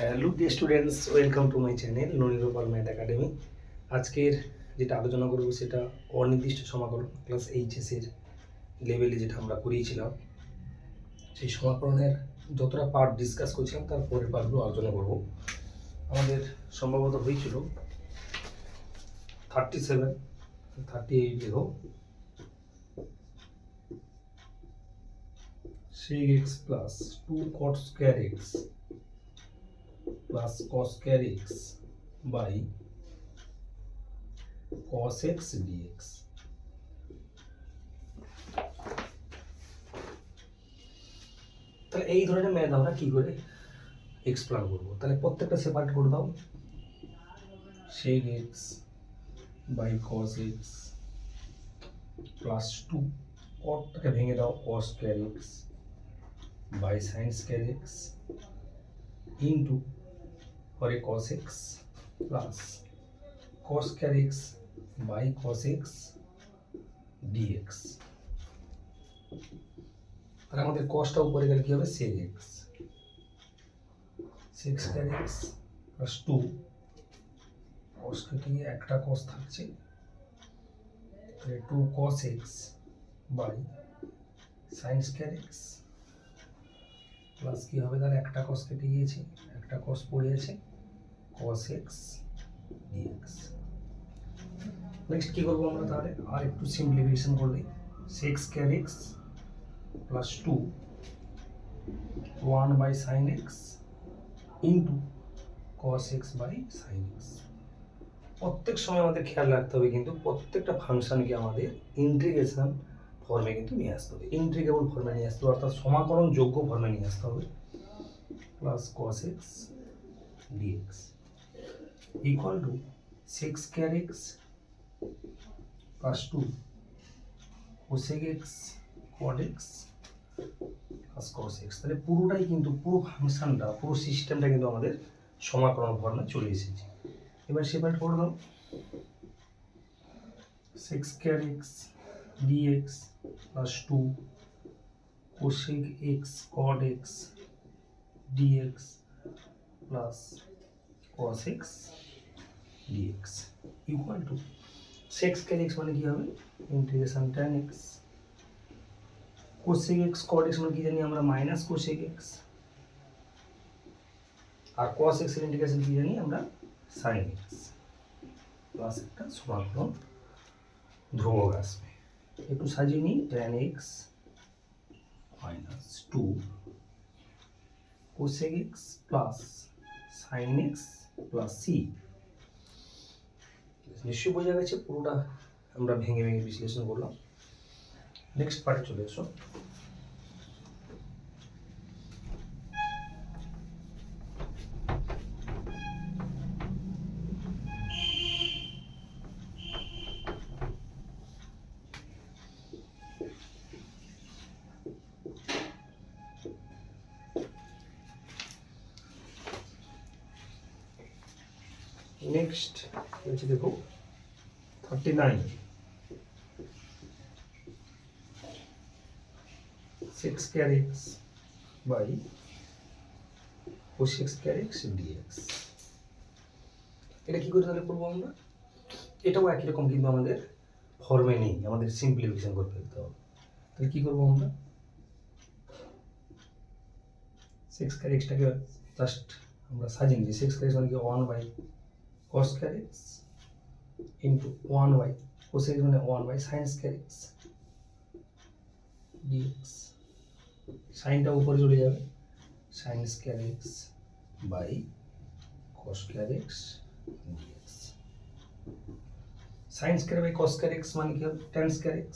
Hello dear students welcome to my channel Nanigopal math academy আজকের যেটা আলোচনা করব সেটা অনির্দিষ্ট সমাকলন ক্লাস এইচএসের লেভেলে যেটা আমরা করিয়েছিলাম। সেই সমাকলনের যতটা পার্ট ডিসকাস করছিলাম, তার পরের পার্টগুলো আলোচনা করব। আমাদের সম্ভবত হয়েছিল থার্টি সেভেন থার্টি এইট দেখো সেই x plus two cot square x plus cos square x by cos x dx. তাহলে এই ধরনের ম্যাথ আমরা কি করে এক্সপ্লেন করব? তাহলে প্রত্যেকটা সেপারেট করে দাও। সেই x by cos x plus two কটটাকে ভেঙে দাও cos square x by sine square x into a cos x plus cos square x by cos x dx আর আমাদের কসটা উপরে গেলে কি হবে? sec x sec square x plus two cos কেটে একটা কস থাকছে। তাহলে two cos x by sine square x plus কি হবে? তাহলে একটা কস কেটে গিয়েছে। একটা কস পড়ে আছে কস এক্স ডিএক্স নেক্সট কি করব আমরা তাহলে? আর একটু সিম্পলিফিকেশন করলে sec square x plus two one by sine x into cos x by sine x প্রত্যেক সময় আমাদের খেয়াল রাখতে হবে কিন্তু প্রত্যেকটা ফাংশনকে আমাদের ইন্টিগ্রেশন ফর্মে কিন্তু নিয়ে আসতে হবে। ইন্ট্রিগেবল ফর্মে নিয়ে আসতে হবে, অর্থাৎ সমাকলন যোগ্য ফর্মে নিয়ে আসতে হবে। Plus cos x dx equal to sec square x plus two cosec x cot x plus cos x তাহলে পুরোটাই কিন্তু পুরো ফাংশনটা, পুরো সিস্টেমটা কিন্তু আমাদের সমাকলন ফর্মে চলে এসেছে। এবার সেপারেট করে দাও। Sec square x dx plus 2 cosec x cot x dx plus cos x dx equal to sec square x মানে কি হবে? Integration tan x. Cosec x, cot x মানে কি জানি আমরা? Minus cosec x. আর cos x এর integration কি জানি আমরা? Sin x. প্লাস একটা সমাকলন ধ্রুবক আসবে। একটু সাজিয়ে নিই tan x minus two cosec x plus sine x plus C নিশ্চয়ই বোঝা গেছে, পুরোটা আমরা ভেঙে ভেঙে বিশ্লেষণ করলাম। নেক্সট পার্টে চলে এসো। সিক্স ক্যার এক্স বাই ও সিক্স ক্যার এক্স ডিএক্স এটা কি করে তাহলে করব আমরা? এটাও একই রকম কিন্তু আমাদের ফর্মে নেই আমাদের সিম্পলিফিকেশন করে ফেলতে হবে। তাহলে কি করব আমরা? সিক্স ক্যার এক্সটাকে জাস্ট আমরা সাজিয়ে নিচ্ছি। সিক্স ক্যার মানে কি one by square x into 1 by cosec মানে 1 by sin square x dx সাইনটা উপরে চলে যাবে। sin square x by cos square x dx sin square by cos square x মানে কি হবে? tan square x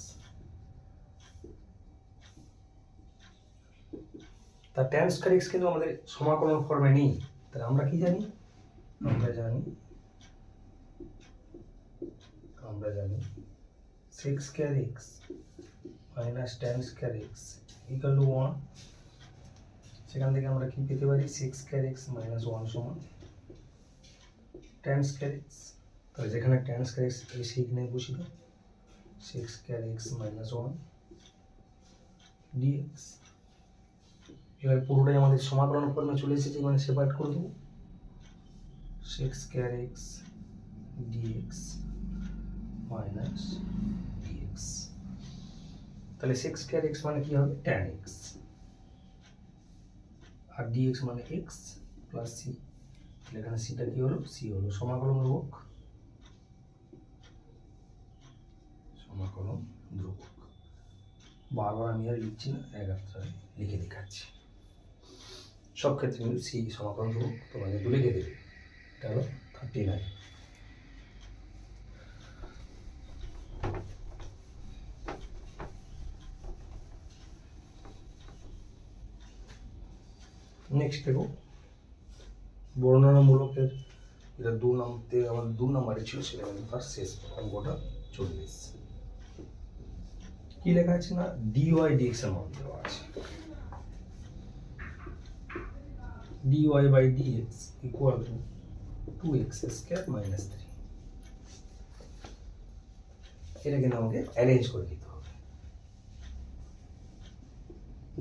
তা tan square x কিন্তু আমাদের সমাকলন ফর্মে নেই। তাহলে আমরা কি জানি? আমরা জানি আমরা জানি sec square x minus tan square x equal to one সেখান থেকে আমরা কি পেতে পারি? Sec square x minus one সমান টেন স্কোয়ার এক্স তাহলে যেখানে টেন স্কোয়ার এক্স সেইখানে দাও sec square x minus one dx এবার পুরোটাই আমাদের সমাকলন ফর্মে চলে এসেছে মানে সেপারেট করে দেবো। Sec square x dx minus dx তাহলে সেক্স স্কোয়ার এক্স মানে কি হবে? ট্যান এক্স আর ডিএক্স মানে এক্স প্লাস সি তাহলে এখানে সিটা কি হলো? সি হলো সমাকলন ধ্রুবক। সমাকলন ধ্রুবক। বারবার আমি আর লিখছি না একাত্রায় লিখে দেখাচ্ছি। সব ক্ষেত্রে সি সমাকলন ধ্রুবক তোমরা কিন্তু লিখে দেবে। এটা হলো থার্টি নাইন নেক্সট দেখো বর্ণনামূলকের এটা দু নামতে আমাদের দু নাম্বারে ছিল, সেটা কিন্তু তার শেষ অঙ্কটা চল্লিশ কি লেখা আছে না? ডিওয়াই ডিএক্স এর মান দেওয়া আছে। Dy by dx equal to two x square minus three এটা কিন্তু আমাকে অ্যারেঞ্জ করে দিতে হবে।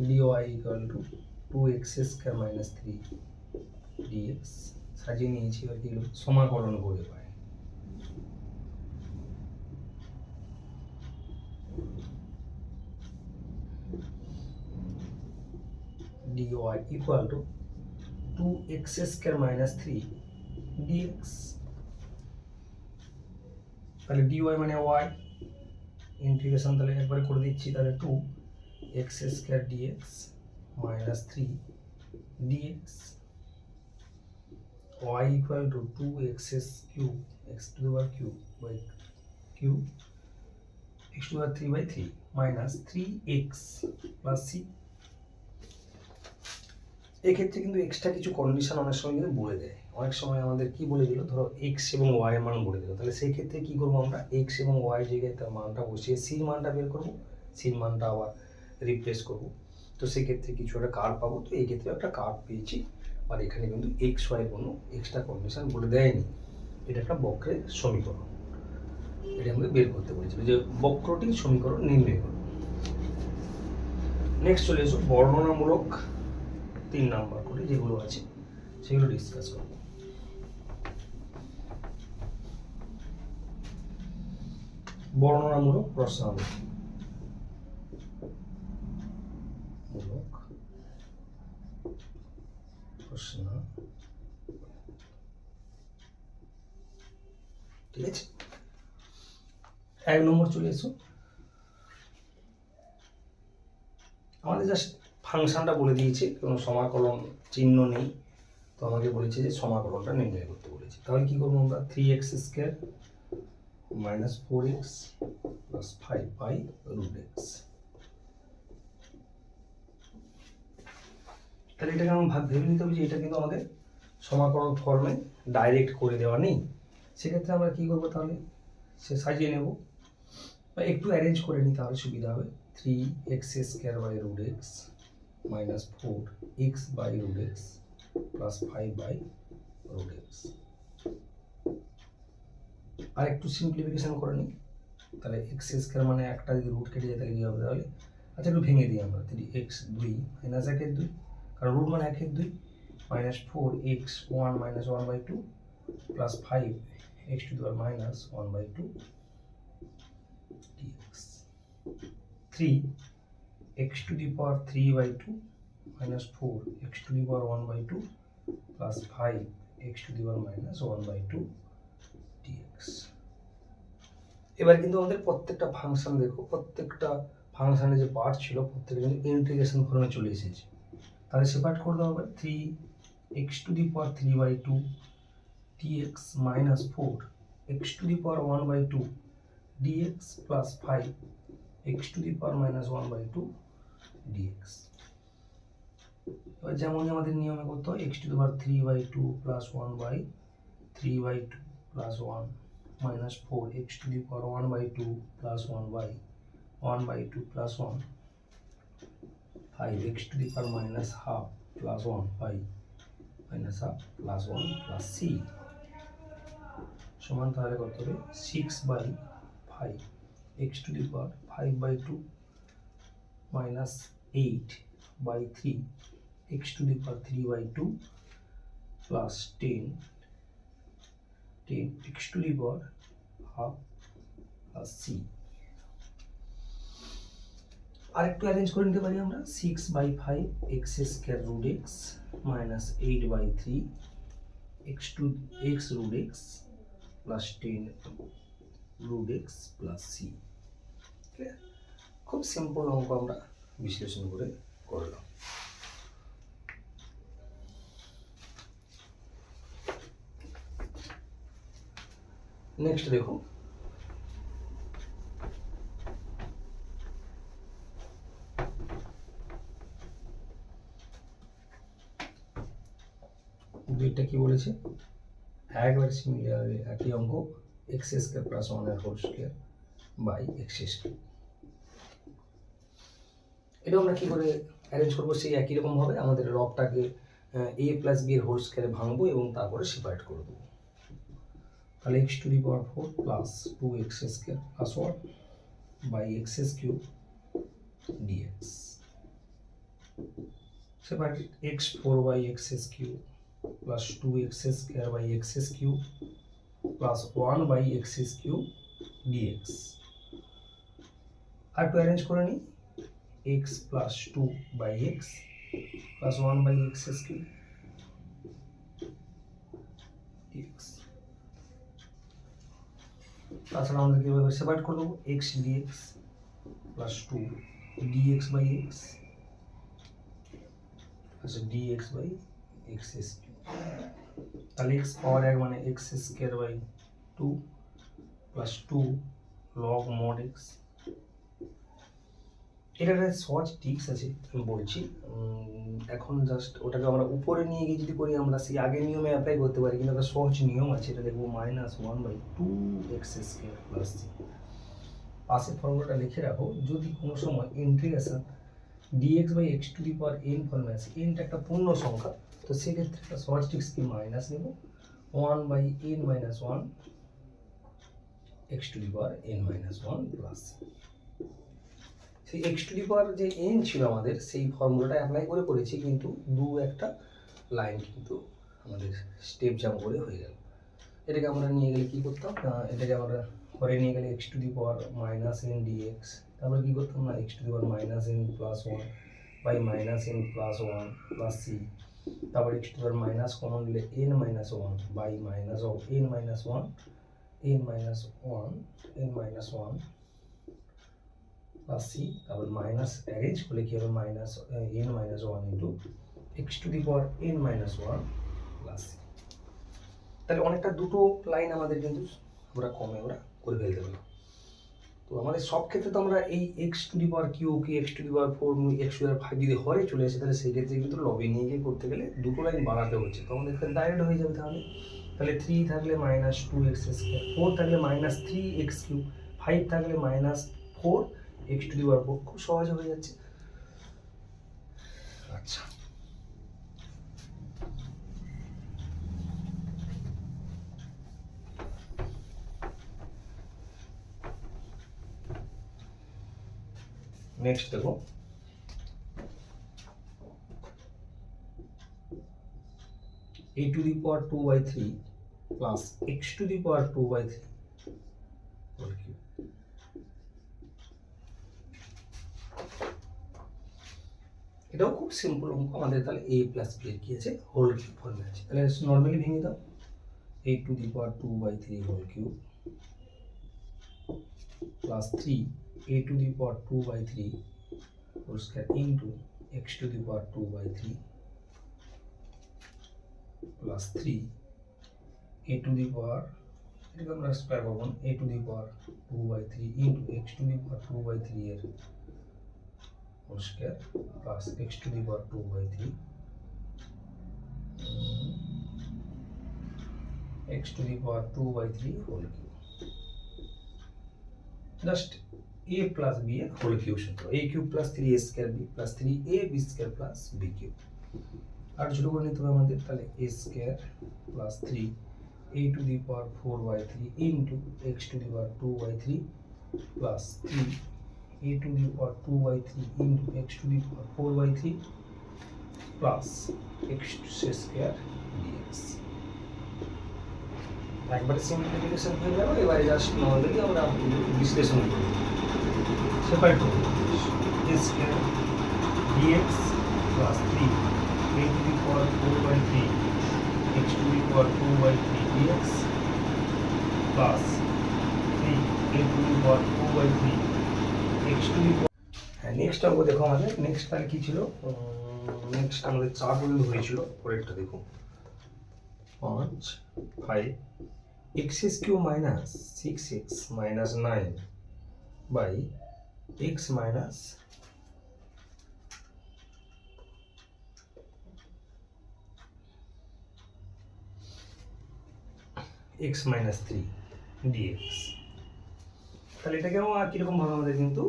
Dy equal to two x square minus three dx সাজিয়ে নিয়েছি কি হলো সমাকলন করে পাই। dy equal to 2x square minus 3 dx তাহলে dy মানে y ইন্টিগ্রেশন তাহলে একবারে করে দিচ্ছি, তাহলে 2 x square dx minus 3 dx y equal to 2x cube, x to the power cube by cube, x to the power 3 by 3 minus 3x plus c. এক্ষেত্রে কিন্তু extra কিছু কন্ডিশন অনেক সময় কিন্তু বলে দেয়। অনেক সময় আমাদের কি বলে দিল? ধরো এক্স এবং ওয়াই এর মান বলে দিল। তাহলে সেই ক্ষেত্রে কি করব আমরা? এক্স এবং ওয়াই জায়গায় তার মানটা বসিয়ে সির মানটা বের করব। সির মানটা আবার রিপ্লেস করব। তো সেক্ষেত্রে কিছু একটা কার্ড পাবো। তো এই ক্ষেত্রে একটা কার্ড পেয়েছি। আর এখানে কিন্তু এক্স ওয়াই কোনো এক্সট্রা কন্ডিশন বলে দেয়নি। এটা একটা বক্রের সমীকরণ। এটা আমাদের বের করতে বলেছিল যে বক্রটির সমীকরণ নির্ণয় করো। নেক্সট চলে এসো, বর্ণনামূলক তিন নাম্বার করে যেগুলো আছে, সেগুলো ডিসকাস করব বর্ণনামূলক প্রশ্নাবলী মূলক প্রশ্ন ঠিক আছে? এক নম্বর চলে এসো। আমাদের জাস্ট ফাংশনটা বলে দিয়েছে, কোনো সমাকলন চিহ্ন নেই। তো আমাকে বলেছে যে সমাকলনটা নির্ণয় করতে বলেছে। তাহলে কি করব আমরা? Three x square minus four x plus five by root x তাহলে এটাকে আমরা ভাব ভেবে নিতে হবে যে এটা কিন্তু আমাদের সমাকলন ফর্মে ডাইরেক্ট করে দেওয়া নেই। সেক্ষেত্রে আমরা কি করব তাহলে? সে সাজিয়ে নেব। বা একটু অ্যারেঞ্জ করে নিই তাহলে সুবিধা হবে। Three x square by root x minus four x by root x plus five by root x আর একটু সিম্পলিফিকেশন করে নিই। তাহলে এক্স স্কোয়ার মানে একটা যদি রুট কেটে যায়, তাহলে কী হবে তাহলে? আচ্ছা একটু ভেঙে দিই আমরা। থ্রি এক্স দুই মাইনাস একের দুই। কারণ রুট মানে একের দুই। Minus four x one minus one by two plus five x to দেওয়ার minus one by two dx three x to the power 3 by 2 minus 4 x to the power 1 by 2 plus 5 x to the power minus 1 by 2 dx. এবার কিন্তু আমাদের প্রত্যেকটা function দেখো, প্রত্যেকটা ফাংশনের যে part ছিল, প্রত্যেকটা কিন্তু ইন্টিগ্রেশন ফর্মে চলে এসেছে। তাহলে সেপারেট করে দেওয়া হবে। Three x to the power three by two dx minus four x to the power one by two dx plus five x to the power minus one by two dx এবার যেমনই আমাদের নিয়মে করতে হয় x to the power three by two plus one by three by two plus one minus four x to the power one by two plus one by one by two plus one five x to the power minus half plus one by minus half plus one plus C সমান তাহলে কত হবে? Six by five x to the power five by two minus eight by three x to the power three by two plus ten ten x to the power half plus C আরেকটু arrange করে নিতে পারি আমরা। Six by five x square root x minus eight by three x to x root x plus ten root x plus C খুব simple অঙ্ক আমরা বিশ্লেষণ করে করলাম। নেক্সট দেখো। দুইটা কি বলেছে? একবার সিমিলার একই অঙ্ক এক্স স্কোয়ার প্লাস ওয়ানের whole square by x square এটা আমরা কি করে অ্যারেঞ্জ করব? সেই একই রকম ভাবে আমাদের লবটাকে এ প্লাস বি এর হোল স্কোয়ারে ভাঙবো এবং তারপরে সেপারেট করে দেবো। তাহলে x to the power four plus two x square plus one by x s cube dx separate x four by x s cube plus two x square by x cube plus one by x cube dx আর একটু arrange করে নিই x plus two by x plus one by x cube dx তাছাড়া আমাদের কীভাবে separate করে দেবো? X dx plus two dx by x আচ্ছা dx by x s তাহলে এক্স পাওয়ার এক মানে x square by two plus two log mod x এটা একটা সহজ টিক্স আছে, আমি বলছি। এখন জাস্ট ওটাকে আমরা উপরে নিয়ে গিয়ে যদি করি, আমরা সেই আগের নিয়মে অ্যাপ্লাই করতে পারি, কিন্তু একটা সহজ নিয়ম আছে, এটা দেখব minus one by two x square plus C পাশের ফর্মুলাটা লিখে রাখো, যদি কোনো সময় integration dx by x to the power n ফর্মে আছে এনটা একটা পূর্ণ সংখ্যা তো সেক্ষেত্রে একটা সহজ টিক্স কি মাইনাস নেব one by n minus one x to the power n minus one plus সেই এক্স টু দি পাওয়ার যে এন ছিল আমাদের সেই ফর্মুলাটা অ্যাপ্লাই করে করেছি কিন্তু দু একটা লাইন কিন্তু আমাদের স্টেপ জাম্প করে হয়ে গেল। এটাকে আমরা নিয়ে গেলে কী করতাম? আহ, এটাকে আমরা পরে নিয়ে গেলে x to the power minus n dx তারপরে কী করতাম না? X to the power minus n plus one by minus n plus one plus C তারপর এক্স টু মাইনাস কমন দিলে n minus one by minus of n minus one n minus one n minus one plus C তারপর minus arrange করলে কী হবে? Minus n minus one into x to the power n minus one plus C তাহলে অনেকটা দুটো line আমাদের কিন্তু আমরা কমে আমরা করে ফেলতে পারি। তো আমাদের সব ক্ষেত্রে তো আমরা এই এক্স টু দি কিউ কি x to the four x to the five যদি হরে চলে আসে, তাহলে সেই ক্ষেত্রে কিন্তু লবে নিয়ে গিয়ে করতে গেলে দুটো লাইন বাড়াতে হচ্ছে। তো আমাদের ডাইরেক্ট হয়ে যাবে তাহলে। তাহলে থ্রি থাকলে minus two x square four থাকলে minus three x cube five থাকলে minus four x to the four খুব সহজে হয়ে যাচ্ছে। আচ্ছা। নেক্সট দেখো। A to the power 2 by 3 plus x to the power 2 by 3 whole cube. এটাও খুব সিম্পল অঙ্ক। আমাদের তাহলে a প্লাস b এর কি আছে? হোল কিউব ফর্মে আছে। তাহলে নর্মালি ভেঙে দাও। A to the power 2 by 3 whole cube plus 3 a to the power 2 by 3 whole square into x to the power 2 by 3 plus three A to the power এটাকে আমরা স্কোয়ার করব A to the power two by three into x to the power two by three এর whole square plus x to the power two by three x to the power two by three whole cube just A plus B এর whole cube সূত্র A cube plus three A square B plus three A B square plus B cube আর ছোটো করে নিতে হবে আমাদের তাহলে A square plus three A to the power four by three into x to the power two by three plus three A to the power two by three into x to the power four by three plus x square dx একবারে simplification হয়ে গেল, এবারে just normally আমরা বিশ্লেষণ করব separate করব a square dx plus three a to the power four by three x to the power two by three dx plus three a to the power two by three x to the হ্যাঁ next অঙ্ক দেখো আমাদের। Next তাহলে কী ছিল? Next আমাদের চার বিন্দু হয়েছিল। পরেরটা দেখো। পাঁচ five x s q minus six x minus nine by x minus x minus three dx তাহলে এটাকে আমার কীরকমভাবে আমাদের কিন্তু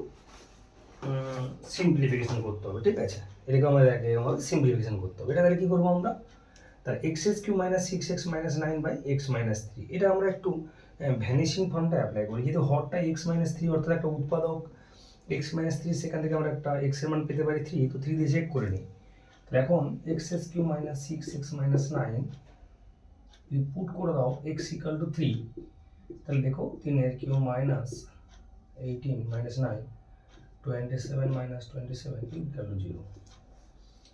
সিম্পলিফিকেশন করতে হবে, ঠিক আছে? এটাকে আমাদের একভাবে সিম্পলিফিকেশন করতে হবে। এটা তাহলে কী করব আমরা? তার x s q minus six x minus nine by x minus three এটা আমরা একটু ভ্যানিশিং ফর্মটা অ্যাপ্লাই করি। যেহেতু হরটা এক্স মাইনাস থ্রি অর্থাৎ একটা উৎপাদক এক্স মাইনাস থ্রি সেখান থেকে আমরা একটা এক্সের মান পেতে পারি থ্রি তো থ্রি দিয়ে চেক করে নিই। তাহলে এখন x s q minus six x minus nine যদি পুট করে দাও এক্স ইকাল টু থ্রি তাহলে দেখো তিনের q minus eighteen minus nine twenty seven minus twenty seven equal to zero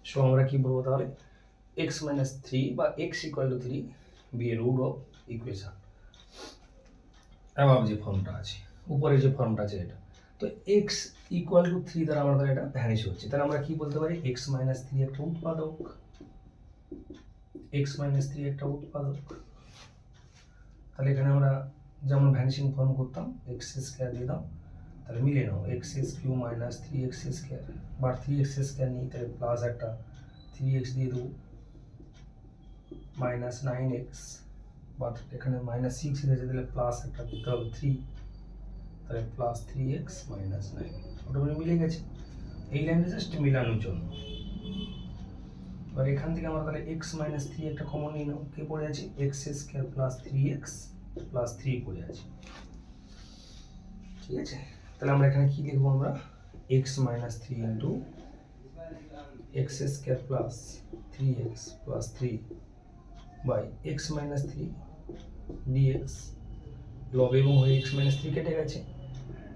so আমরা কী বলব তাহলে? এক্স মাইনাস থ্রি বা x equal to three b a of equation above যে ফর্মটা আছে, উপরে যে ফর্মটা আছে এটা। তো এক্স ইকুয়াল টু থ্রি দ্বারা আমাদের এটা ভ্যানিশ হচ্ছে তাহলে আমরা কি বলতে পারি? এক্স মাইনাস থ্রি একটা উৎপাদক। এক্স মাইনাস থ্রি একটা উৎপাদক। তাহলে এখানে আমরা যেমন ভ্যানিশিং ফর্ম করতাম এক্স স্কোয়ার দিয়ে দাও, তাহলে মিলে নাও x s q minus three x square বা থ্রি এক্স স্কোয়ার নিই, তাহলে প্লাস একটা থ্রি এক্স দিয়ে দেবো। মাইনাস নাইন এক্স বাট এখানে মাইনাস সিক্স রয়েছে তাহলে প্লাস একটা দিতে হবে থ্রি তাহলে plus three x minus nine ওটা মিলে গেছে। এই লাইনটা জাস্ট মিলানোর জন্য। এবার এখান থেকে আমরা তাহলে এক্স মাইনাস থ্রি একটা কমন নিয়ে নাও কে পড়ে আছে? X square plus three x plus three পড়ে আছে। ঠিক আছে? তাহলে আমরা এখানে কি লিখব আমরা? X minus three into x square plus three x plus three by x minus three dx লব এবং হয়ে এক্স মাইনাস থ্রি কেটে গেছে।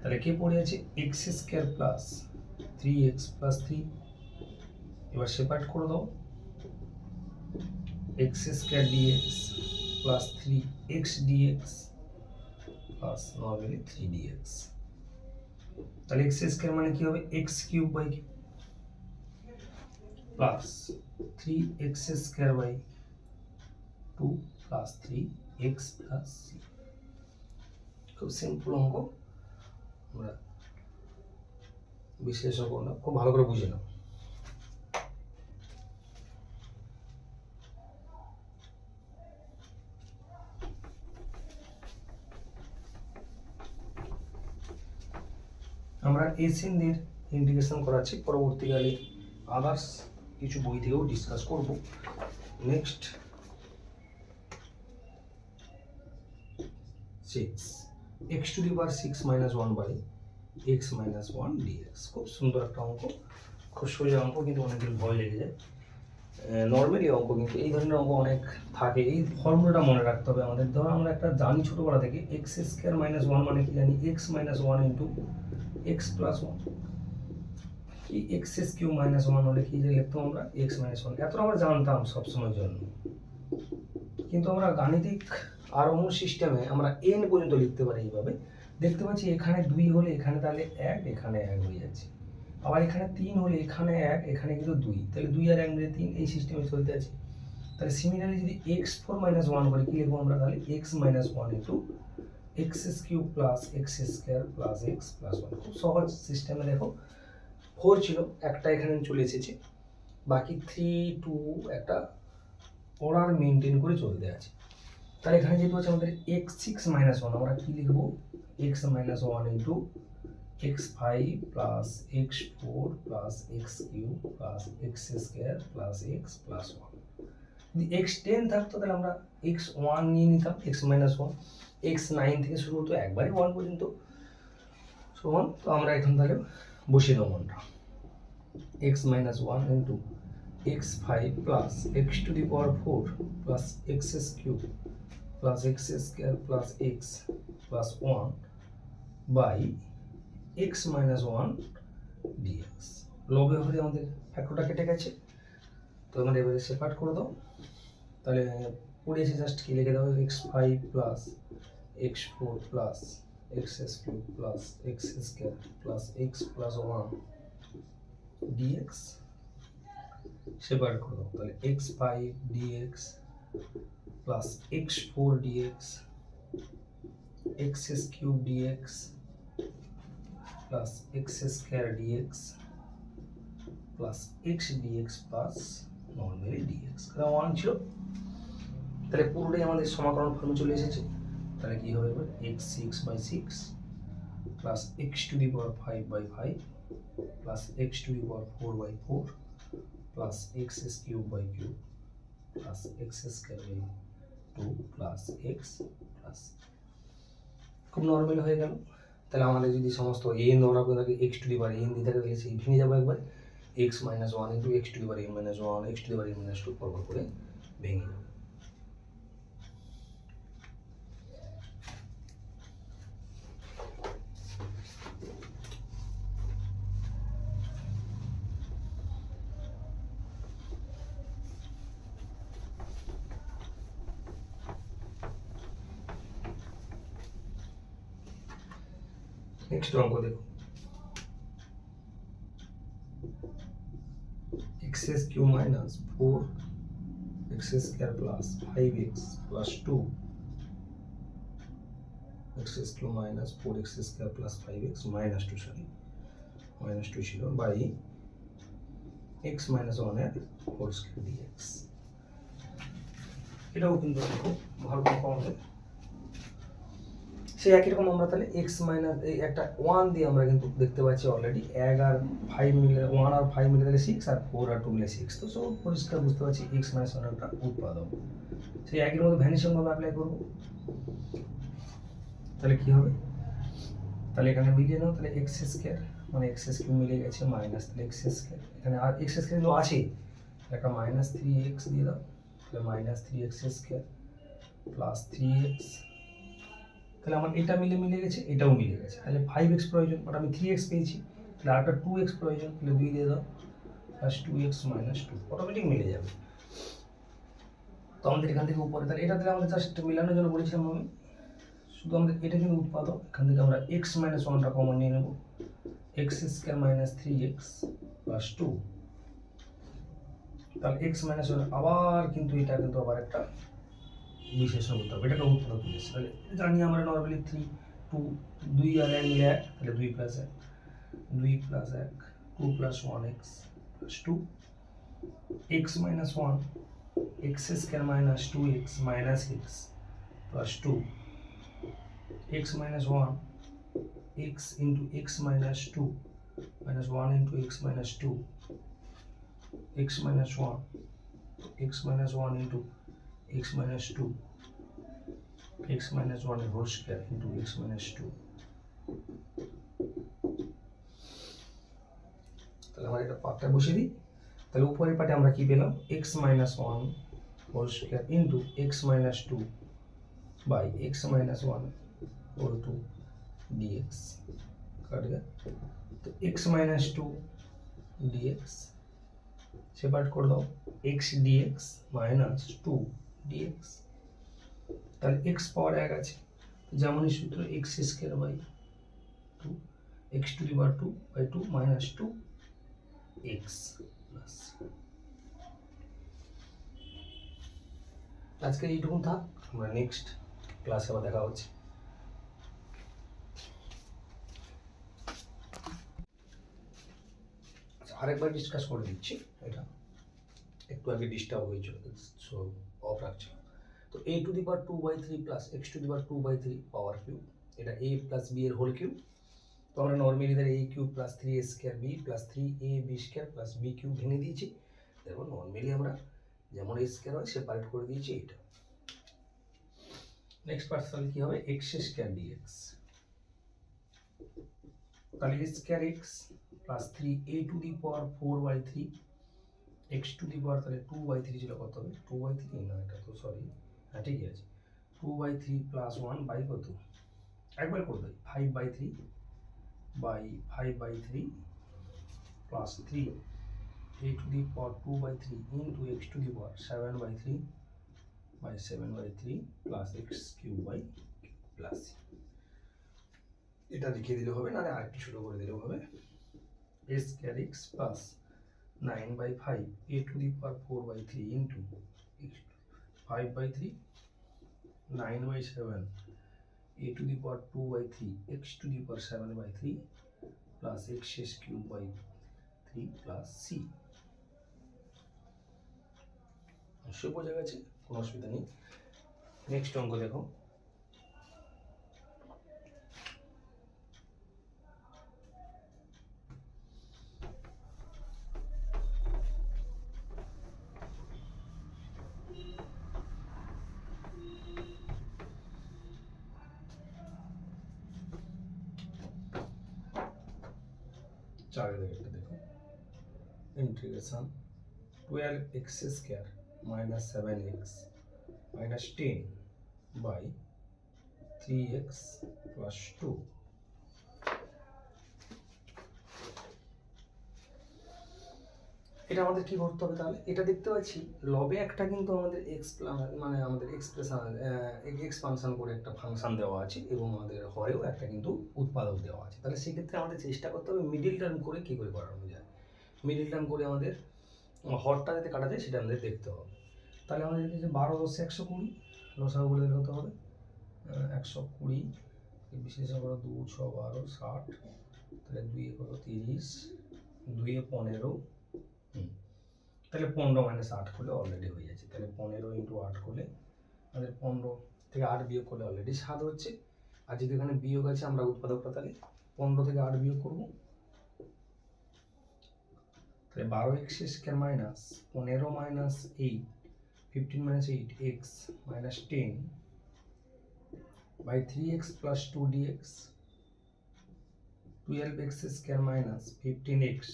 তাহলে কে পড়ে আছে? X square plus three x plus three এবার সেপারেট করে দাও। X square dx plus three x dx plus normally three dx তাহলে এক্স স্কোয়ার মানে কি হবে? X cube by plus three x square by two plus three x plus c খুব simple অঙ্ক। আমরা বিশ্লেষণ না খুব ভালো করে বুঝে নাও। আমরা এসিনদের ইন্টিগ্রেশন করাচ্ছি, পরবর্তীকালে আদার্স কিছু বই থেকেও ডিসকাস করব। Next six x to the power six minus one by x minus one dx খুব সুন্দর একটা অঙ্ক, খুব সোজা অঙ্ক, কিন্তু অনেকগুলো ভয় লেগে যায়। নর্মালি অঙ্ক কিন্তু, এই ধরনের অঙ্ক অনেক থাকে। এই ফর্মুলাটা মনে রাখতে হবে আমাদের। ধরো আমরা একটা জানি ছোটোবেলা থেকে এক্স স্কোয়ার মাইনাস ওয়ান মানে কি জানি? X minus one into x plus one কি x s q minus one হলে কি যে লিখতাম আমরা? এক্স মাইনাস ওয়ান এতটা আমরা জানতাম সবসময়ের জন্য। কিন্তু আমরা গাণিতিক আর অন্য সিস্টেমে আমরা এন পর্যন্ত লিখতে পারি এইভাবে। দেখতে পাচ্ছি এখানে দুই হলে এখানে তাহলে এক, এখানে এক হয়ে যাচ্ছে। আবার এখানে তিন হলে এখানে এক, এখানে কিন্তু দুই। তাহলে দুই আর এক তিন, এই সিস্টেমে চলতে আছে। তাহলে সিমিলারলি যদি এক্স ফোর মাইনাস ওয়ান করে, কি লিখব আমরা তাহলে? X minus one into x s q plus x square plus x plus one খুব সহজ সিস্টেমে দেখো। ফোর ছিল, একটা এখানে চলে এসেছে। বাকি থ্রি টু একটা অর্ডার মেনটেন করে চলতে আছে। তাহলে এখানে যেহেতু আছে আমাদের এক্স সিক্স মাইনাস ওয়ান আমরা কী লিখব? X minus one into x five plus x four plus x q plus x square plus x plus one যদি এক্স টেন থাকতো, তাহলে আমরা এক্স ওয়ান নিয়ে নিতাম x minus one x nine থেকে শুরু হতো একবারই ওয়ান পর্যন্ত। সমান তো আমরা এখন তাহলে বসিয়ে দেবো মানটা x minus one into x five plus x to the power four plus x s cube plus x square plus x plus one by x minus one dx লবে হলে আমাদের ফ্যাক্টরটা কেটে গেছে। তো আমরা এবারে সেপারেট করে দাও। তাহলে পড়িয়েছি জাস্ট কি লিখে দাও? X five plus x four plus x s cube plus x square plus x plus one dx separate করে দাও। তাহলে x five dx plus x four dx x s cube dx plus x square dx plus x dx plus normally dx কারণ one ছিল? তাহলে পুরোটাই আমাদের সমাকলন ফর্মে চলে এসেছে। তাহলে কি হবে এবার? X six by six plus x to the power five by five plus x to the power four by four plus x s cube by cube plus x square by two plus x plus খুব normal হয়ে গেল। তাহলে আমাদের যদি সমস্ত N ধরা করে থাকে এক্স টু দি বার এন দিয়ে থাকে, তাহলে সেই ভেঙে যাব একবার। X minus one into x to the bar n minus one x to the bar n minus two পরপর করে ভেঙে যাবে নেক্সট অঙ্ক দেখো x s q minus four x square plus five x plus two x s q minus four x square plus five x minus two sorry minus two ছিল by x minus ওয়ানের whole square dx এটাও কিন্তু দেখো, ভালো অঙ্ক আমাদের সেই একই রকম আমরা তাহলে এক্স মাইনাস এই একটা ওয়ান দিয়ে আমরা কিন্তু দেখতে পাচ্ছি অলরেডি এক আর ফাইভ মিলে ওয়ান আর ফাইভ মিলে তাহলে সিক্স আর ফোর আর টু মিলে সিক্স তো সব পরিষ্কার বুঝতে পারছি এক্স মাইনাস ওয়ান একটা উৎপাদক সেই একই মধ্যে ভ্যানিশন ভাবে অ্যাপ্লাই করব। তাহলে কি হবে? তাহলে এখানে মিলিয়ে নাও, তাহলে এক্স স্কোয়ার মানে এক্স স্কোয়ার মিলে গেছে মাইনাস তাহলে এক্স স্কোয়ার এখানে আর এক্স স্কোয়ার কিন্তু আছে। একটা মাইনাস থ্রি এক্স দিয়ে দাও, তাহলে minus three x square plus three x তাহলে আমার এটা মিলে মিলে গেছে, এটাও মিলে গেছে। তাহলে ফাইভ এক্স প্রয়োজন বাট আমি থ্রি এক্স পেয়েছি, তাহলে আরেকটা টু এক্স প্রয়োজন, তাহলে দুই দিয়ে দাও plus two x minus two automatic মিলে যাবে। তো আমাদের এখান থেকে উপরে, তাহলে এটা তাহলে আমাদের জাস্ট মিলানোর জন্য বলেছিলাম আমি, শুধু আমাদের এটা কিন্তু উৎপাদক, এখান থেকে আমরা এক্স মাইনাস ওয়ানটা কমন নিয়ে নেব। X square minus three x plus two তাহলে এক্স মাইনাস ওয়ান আবার কিন্তু এটা কিন্তু আবার একটা বিশেষণ করতে হবে এটাকে উৎপাদক তুলে এসেছে তাহলে জানি আমরা নর্মালি থ্রি টু দুই আর এক মিলে এক তাহলে দুই প্লাস এক দুই প্লাস এক two plus one x plus two x minus one x square minus two x minus x plus two x minus one x into x minus two minus one into x minus two x minus one x minus one into x minus 2 x minus 1 whole square into x minus 2 তাহলে আমরা এটা পাটটা বসিয়ে দিই তাহলে উপরের পাটে আমরা কি পেলাম x minus 1 whole square into x minus 2 by x minus 1 whole 2 dx কাট গया তো x minus 2 dx সেপারেট করে দাও x dx minus 2 dx তাহলে x পাওয়ার এক আছে। যেমনই সূত্র x square by two x to the power two by two minus two x plus আজকে এইটুকু থাক। আমরা নেক্সট ক্লাসে আবার দেখা হচ্ছে। আচ্ছা, আরেকবার ডিসকাস করে দিচ্ছি। এটা একটু আগে ডিস্টার্ব হয়েছিল সো অফ রাখছি তো a to the power two by three plus x to the power two by three power cube এটা এ প্লাস বি এর হোল কিউব তো আমরা নর্মালি ধরে a cube plus three a square b plus three a b square plus b cube ভেঙে দিয়েছি। তারপর normally আমরা যেমন এ স্কোয়ার হয় সেপারেট করে দিয়েছি এটা। নেক্সট পার্সেল কি হবে? এক্স স্কোয়ার ডিএক্স তাহলে square x plus three a to the power four by three x to the power তাহলে টু বাই থ্রি ছিল কত হবে টু বাই থ্রি না, এটা তো সরি হ্যাঁ ঠিকই আছে। Two by three plus one by কত? একবার করে দেয় five by three by five by three plus three to the power 2 by 3 into x to the power 7 by 3 by 7 by 3 plus x cube by plus c এটা লিখে দিলে হবে না, আর আরেকটু ছোট করে দিলেও হবে। a square x plus 9 by 5 a to the power 4 by 3 into 5 by 3 9 by 7 a to the power 2 by 3 x to the power 7 by 3 plus x cube by 3 plus c অবশ্যই বোঝা গেছে কোনো অসুবিধা নেই নেক্সট অঙ্ক দেখো integration twelve x square minus 7x minus 10 by 3x plus 2 এটা আমাদের কি করতে হবে তাহলে? এটা দেখতে পাচ্ছি লবে একটা কিন্তু আমাদের এক্স মানে আমাদের এক্সপ্রেশন এক্সপানশন করে একটা ফাংশন দেওয়া আছে এবং আমাদের হরেও একটা কিন্তু উৎপাদক দেওয়া আছে। তাহলে সেক্ষেত্রে আমাদের চেষ্টা করতে হবে মিডিল টার্ম করে কী করে করানো যায়? মিডিল টার্ম করে আমাদের হরটা যাতে কাটা যায় সেটা আমাদের দেখতে হবে। তাহলে আমাদের যে বারো দশ একশো কুড়ি, লসাগু করে দিলে কত হবে। একশো কুড়ি বিশেষ করে দু, ছ, বারো, ষাট, তাহলে দুইয়ে কত তিরিশ দুইয়ে পনেরো। তাহলে পনেরো মাইনাস আট করলে অলরেডি হয়ে যাচ্ছে। তাহলে পনেরো ইন্টু আট করলে আমাদের পনেরো থেকে আট বিয়োগ করলে অলরেডি সাত হচ্ছে। আর যদি এখানে বিয়োগ আছে আমরা উৎপাদকটা তাহলে পনেরো থেকে আট বিয়োগ করব। তাহলে বারো এক্স স্কোয়ার মাইনাস পনেরো minus eight fifteen minus eight x minus ten by three x plus two d x twelve x square minus fifteen x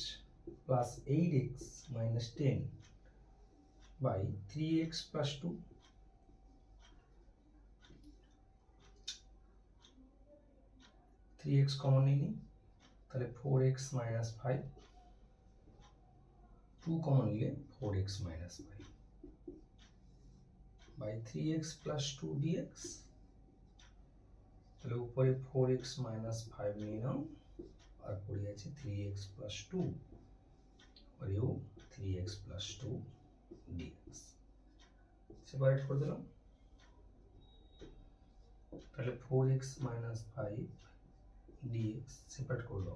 plus eight x minus ten by three x plus two three x common নিই তাহলে four x minus five two common নিলে four x minus five by three x plus two dx তাহলে উপরে four x minus five নিয়ে নাও, আর পড়ে আছে three x plus two পরেও three x plus two dx separate করে দিলাম। তাহলে four x minus five dx separate করল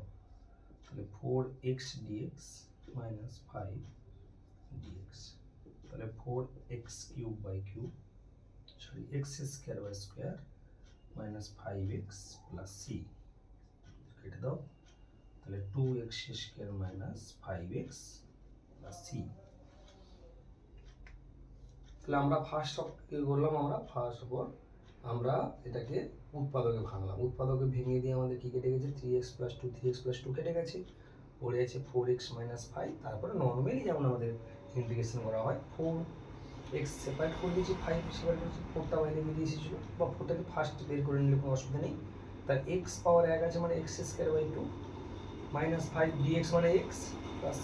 তাহলে four x dx minus five dx তাহলে four x cube by cube sorry x square by square minus five x plus c কেটে দাও, তাহলে two x square minus five x plus c তাহলে আমরা first কী করলাম আমরা? ফার্স্ট অফ আমরা এটাকে উৎপাদকে ভাঙলাম। উৎপাদকে ভেঙে দিয়ে আমাদের কী কেটে গেছে? Three x plus two three x plus two কেটে গেছে। পড়ে আছে ফোর এক্স মাইনাস ফাইভ তারপরে নর্মালি যেমন আমাদের ইন্টিগ্রেশন করা হয় ফোর এক্স সেপারেট করে দিয়েছি ফাইভ সেপারেট করেছি ফোরটা বাইরে বেরিয়ে এসেছিল বা ফোরটাকে ফার্স্ট বের করে নিলে কোনো অসুবিধা নেই। তার এক্স পাওয়ার এক আছে মানে x square by two minus five d x মানে এক্স প্লাস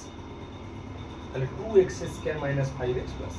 তাহলে two x square minus five x plus